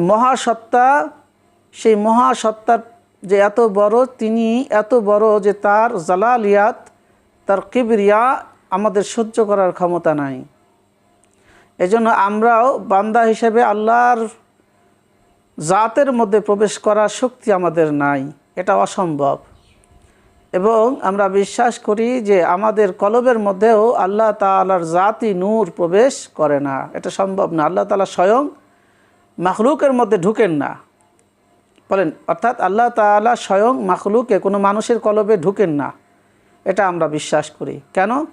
মহাসত্তা, সেই মহাসত্তার যে এত বড় তিনি এত বড় যে তার জালালিয়াত, তার কিবরিয়া আমাদের সহ্য করার ক্ষমতা নাই। এজন্য আমরাও বান্দা হিসেবে আল্লাহর জাতের মধ্যে প্রবেশ করার শক্তি আমাদের নাই। এটা অসম্ভব। এবং আমরা বিশ্বাস করি যে আমাদের কলবের মধ্যেও আল্লাহ তালার জাতি নূর প্রবেশ করে না। এটা সম্ভব না। আল্লাহ তালা স্বয়ং মাখলুকের মধ্যে ঢুকেন না। বলেন, অর্থাৎ আল্লাহ তালা স্বয়ং মাখলুকে কোনো মানুষের কলবে ঢুকেন না। এটা আমরা বিশ্বাস করি। কেন?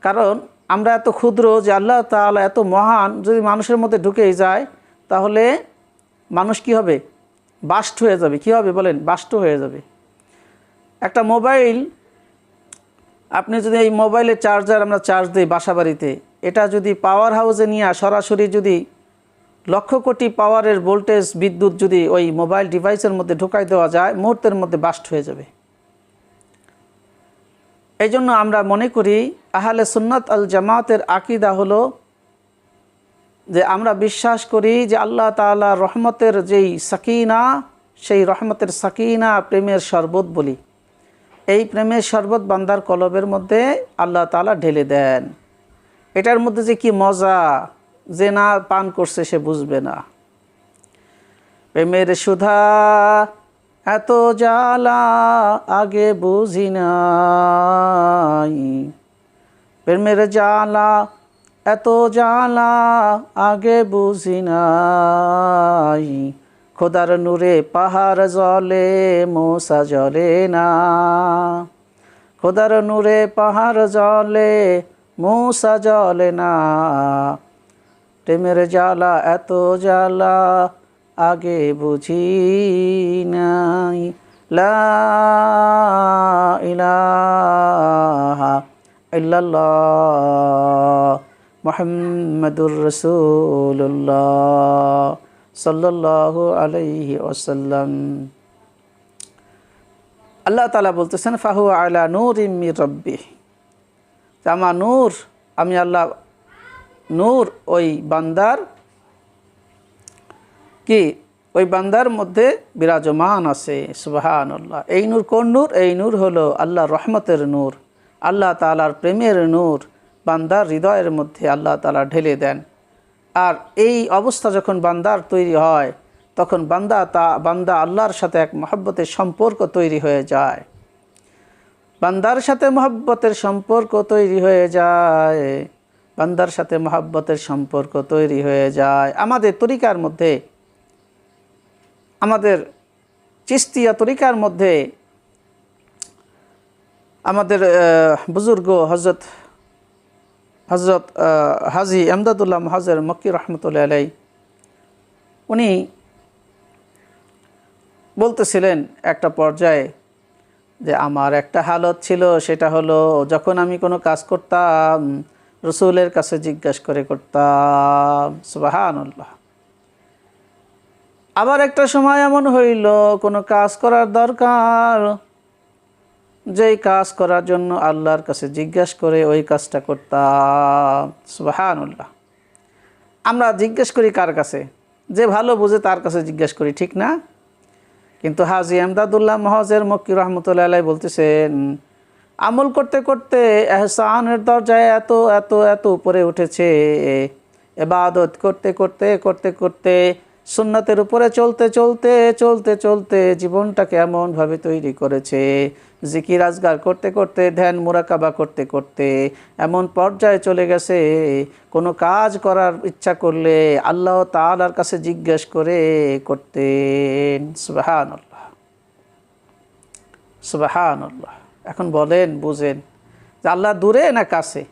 কারণ আমরা এত ক্ষুদ্র যে আল্লাহ তালা এত মহান, যদি মানুষের মধ্যে ঢুকেই যায়, তাহলে মানুষ কি হবে? বাস্ট হয়ে যাবে। কি হবে বলেন? বাস্ট হয়ে যাবে। একটা মোবাইল, আপনি যদি এই মোবাইলের চার্জার আমরা চার্জ দিই বাসা বাড়িতে এটা যদি পাওয়ার হাউসে নিয়ে সরাসরি যদি লক্ষ কোটি পাওয়ারের ভোল্টেজ বিদ্যুৎ যদি ওই মোবাইল ডিভাইসের মধ্যে ঢুকাই দেওয়া যায়, মুহূর্তের মধ্যে বাস্ট হয়ে যাবে। এই জন্য আমরা মনে করি, আহলে সুন্নত আল জামাতের আকিদা হলো যে আমরা বিশ্বাস করি যে আল্লাহ তালা রহমতের যেই সাকিনা, সেই রহমতের সাকিনা প্রেমের শরবত বলি। এই প্রেমের শরবত বান্দার কলবের মধ্যে আল্লাহ তালা ঢেলে দেন। এটার মধ্যে যে কি মজা যে না পান করছে সে বুঝবে না। প্রেমের সুধা এত জ্বালা আগে বুঝি নাই। প্রেমের জ্বালা এত জ্বালা আগে বুঝি নাই। খোদার নূরে পাহাড় জলে, মোসা জলে না। খোদার নূরে পাহাড় জলে, মোসা জলে না। প্রেমের জ্বালা এত জ্বালা, আগে বুঝি নাই। লা ইলাহা ইল্লাল্লাহ মোহাম্মদুর রসুল্লাহ সাল্লাল্লাহু আলাইহি ওসাল্লাম আল্লাহ তালা বলতেছেন ফাহু আলা নূর ইম্মি রব্বি আমার নূর, আমি আল্লাহ নূর ওই বান্দার কি? ওই বান্দার মধ্যে বিরাজমান আছে সুবাহান আল্লাহ এই নূর কোন নূর? এই নূর হলো আল্লাহ রহমতের নূর। আল্লাহ তালার প্রেমের নূর বান্দার হৃদয়ের মধ্যে আল্লাহ তালা ঢেলে দেন। আর এই অবস্থা যখন বান্দার তৈরি হয়, তখন বান্দা তা, বান্দা আল্লাহর সাথে এক মহব্বতের সম্পর্ক তৈরি হয়ে যায়। বান্দার সাথে মহব্বতের সম্পর্ক তৈরি হয়ে যায়। বান্দার সাথে মহাব্বতের সম্পর্ক তৈরি হয়ে যায়। আমাদের তরিকার মধ্যে, আমাদের চিস্তিয়া তরিকার মধ্যে, আমাদের বুজুর্গ হজরত হজরত হাজি এমদাদুল্লাহ মহাজের মক্কি রহমতুল্লাহ আলাই উনি বলতেছিলেন একটা পর্যায়ে যে, আমার একটা হালত ছিল, সেটা হলো যখন আমি কোনো কাজ করতাম রসুলের কাছে জিজ্ঞাসা করে করতাম সুবাহান্লাহ আবার একটা সময় এমন হইল, কোনো কাজ করার দরকার। যেই কাজ করার জন্য আল্লাহর কাছে জিজ্ঞেস করে ওই কাজটা করতাম, সুবাহানুল্লাহ। আমরা জিজ্ঞেস করি কার কাছে? যে ভালো বুঝে তার কাছে জিজ্ঞেস করি, ঠিক না? কিন্তু হাজি আমদাদুল্লাহ মহাজের মক্কি রহমতুল্লাহ বলতেছেন আমল করতে করতে এহসানের দরজায় এত এত এত উপরে উঠেছে। এবাদত করতে করতে করতে করতে, সুন্নতের উপরে চলতে চলতে চলতে চলতে জীবনটাকে এমনভাবে তৈরি করেছে। জিকির আজগার করতে করতে, ধ্যান মোরাকাবা করতে করতে, এমন পর্যায়ে চলে গেছে। কোনো কাজ করার ইচ্ছা করলে আল্লাহ তালার কাছে জিজ্ঞেস করে করতেন। সুবাহান আল্লাহ সুবাহান আল্লাহ এখন বলেন বুঝেন যে আল্লাহ দূরে না কাছে?